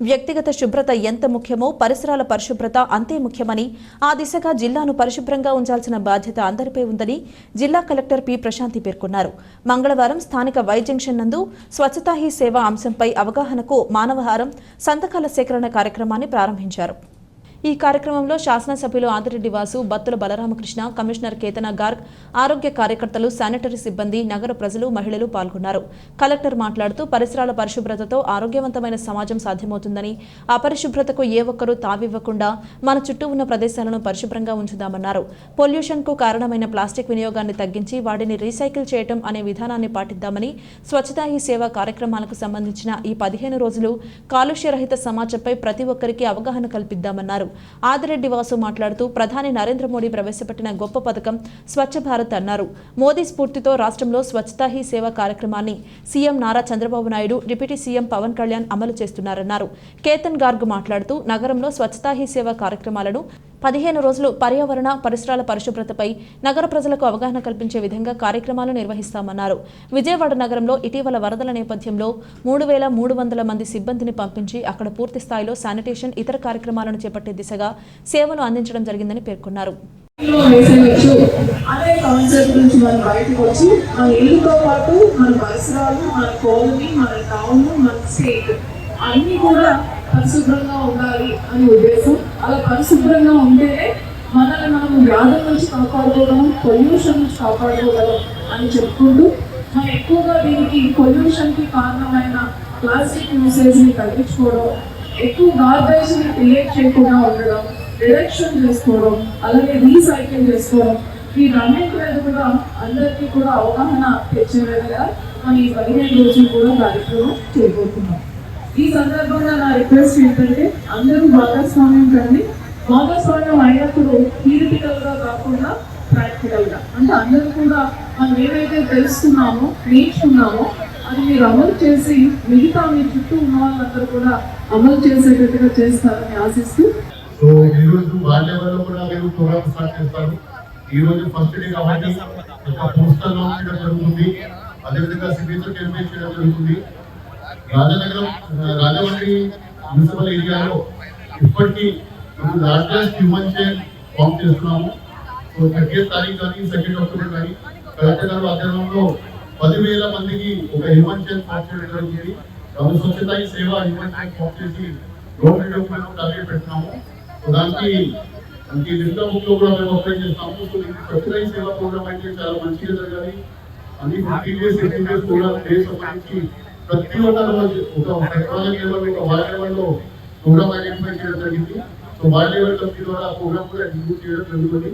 వ్యక్తిగత శుభ్రత ఎంత ముఖ్యమో పరిసరాల పరిశుభ్రత అంతే ముఖ్యమని ఆ దిశగా జిల్లాను పరిశుభ్రంగా ఉంచాల్సిన బాధ్యత అందరిపై ఉందని జిల్లా కలెక్టర్ పి. ప్రశాంతి పేర్కొన్నారు. మంగళవారం స్థానిక వై జంక్షన్ నందు స్వచ్ఛతా హీ సేవ అంశంపై అవగాహనకు మానవహారం సంతకాల సేకరణ కార్యక్రమాన్ని ప్రారంభించారు. ఈ కార్యక్రమంలో శాసనసభ్యులు ఆదిరెడ్డి వాసు బత్తుల బలరామకృష్ణ కమిషనర్ కేతన గార్గ్ ఆరోగ్య కార్యకర్తలు శానిటరీ సిబ్బంది నగర ప్రజలు మహిళలు పాల్గొన్నారు. కలెక్టర్ మాట్లాడుతూ పరిసరాల పరిశుభ్రతతో ఆరోగ్యవంతమైన సమాజం సాధ్యమవుతుందని అపరిశుభ్రతకు ఏ ఒక్కరూ తావివ్వకుండా మన చుట్టూ ఉన్న ప్రదేశాలను పరిశుభ్రంగా ఉంచుదామన్నారు. పొల్యూషన్కు కారణమైన ప్లాస్టిక్ వినియోగాన్ని తగ్గించి వాటిని రీసైకిల్ చేయటం అనే విధానాన్ని పాటిద్దామని స్వచ్ఛతా ఈ సేవ కార్యక్రమాలకు సంబంధించిన ఈ పదిహేను రోజులు కాలుష్యరహిత సమాజంపై ప్రతి ఒక్కరికి అవగాహన కల్పిద్దామన్నారు. ఆదిరెడ్డి వాసు మాట్లాడుతూ ప్రధాని నరేంద్ర మోడీ ప్రవేశపెట్టిన గొప్ప పథకం స్వచ్ఛ భారత్ అన్నారు. మోదీ స్ఫూర్తితో రాష్ట్రంలో స్వచ్ఛతా హీ సేవ కార్యక్రమాన్ని CM Nara Chandrababu Naidu deputy CM Pawan Kalyan అమలు చేస్తున్నారన్నారు. కేతన్ గార్గ్ మాట్లాడుతూ నగరంలో స్వచ్ఛతా హీ సేవ కార్యక్రమాలను పదిహేను రోజులు పర్యావరణ పరిసరాల పరిశుభ్రతపై నగర ప్రజలకు అవగాహన కల్పించే విధంగా కార్యక్రమాలు నిర్వహిస్తామన్నారు. విజయవాడ నగరంలో ఇటీవల వరదల నేపథ్యంలో మూడు వేల మూడు వందల మంది సిబ్బందిని పంపించి అక్కడ పూర్తి స్థాయిలో శానిటేషన్ ఇతర కార్యక్రమాలను చేపట్టే దిశగా సేవలు అందించడం జరిగిందని పేర్కొన్నారు. అదే కాన్సెప్ట్ నుంచి మనం బయటకు వచ్చి మన ఇల్లుతో పాటు మన పరిసరాలు మన కాలనీ మన టౌన్ మన స్టేట్ అన్ని కూడా పరిశుభ్రంగా ఉండాలి అనే ఉద్దేశం. అలా పరిశుభ్రంగా ఉంటేనే మనల్ని మనం వ్యాధుల నుంచి కాపాడుకోగలం పొల్యూషన్ నుంచి కాపాడుకోగలం అని చెప్పుకుంటూ మనం ఎక్కువగా దీనికి పొల్యూషన్కి కారణమైన ప్లాస్టిక్ యూసేజ్ని తగ్గించుకోవడం ఎక్కువ గార్బేజ్ని క్రియేట్ చేయకుండా ఉండడం రిడక్షన్ చేసుకోవడం అలాగే రీసైకిల్ చేసుకోవడం వీటన్నిటి మీద కూడా అందరికీ కూడా అవగాహన తెచ్చే విధంగా మనం ఈ పదిహేను రోజులు కూడా కార్యక్రమం చేయబోతున్నాం. ఈ సందర్భంగా నా రిక్వెస్ట్ ఏంటంటే అందరూ భాగస్వామ్యం కండి. భాగస్వామ్యం అయినప్పుడు థియరిటికల్గా కాకుండా ప్రాక్టికల్గా అంటే అందరూ కూడా మనం ఏదైతే తెలుసుకున్నామో నేర్చుకున్నామో అది మీరు అమలు చేసి మిగతా మీ చుట్టూ ఉన్న వాళ్ళందరూ కూడా అమలు చేసేటట్టుగా చేస్తారని ఆశిస్తూ సో ఈ రోజు వాళ్ళ కూడా మీరు ప్రోగ్రామ్ స్టార్ట్ చేస్తారు ఈ రోజు ఫస్ట్ డే కాబట్టి ఒక పోస్టర్ లాంచ్ చేయడం జరుగుతుంది. అదేవిధంగా సిగ్నేచర్ క్యాంపెయిన్ చేయడం జరుగుతుంది. రాజనగరం రాజమండ్రి మున్సిపల్ ఏరియాలో ఇప్పటికీ లార్జెస్ట్ హ్యూమన్ చైన్ ఫామ్ చేస్తున్నాము సో థర్టీ తారీఖు కానీ సెకండ్ అక్టోబర్ కానీ కలెక్టర్ గారు ఆధ్వర్యంలో పదివేల మందికి ఒక హ్యూమన్ చైన్ ఫామ్ చేయడం జరుగుతుంది కాబట్టి స్వచ్ఛత ఈ సేవ హ్యూమన్ చైన్ ఫామ్ చేసి రోడ్ డెవలప్మెంట్ టార్గెట్ పెట్టినాము సో దానికి మనకి లిస్టా బుక్ లో కూడా మేము అప్లై చేస్తాము సో ఇది స్వచ్ఛత ఈ సేవ ప్రోగ్రామ్ అయితే చాలా మంచిగా జరగాలి అన్ని ఫిఫ్టీన్ డేస్ ఫిఫ్టీన్ డేస్ కూడా డేస్ సంబంధించి ప్రతి ఒక్క రోజు ఒక టెక్నాలజీ లెవెల్ ఒక వార్డ్ లెవెల్లో ప్రోగ్రామ్ ఐడెంటిఫై చేయడం జరిగింది సో వార్డ్ లెవెల్ కమిటీ ద్వారా ప్రోగ్రామ్ కూడా ఎగ్జిక్యూట్ చేయడం జరుగుతుంది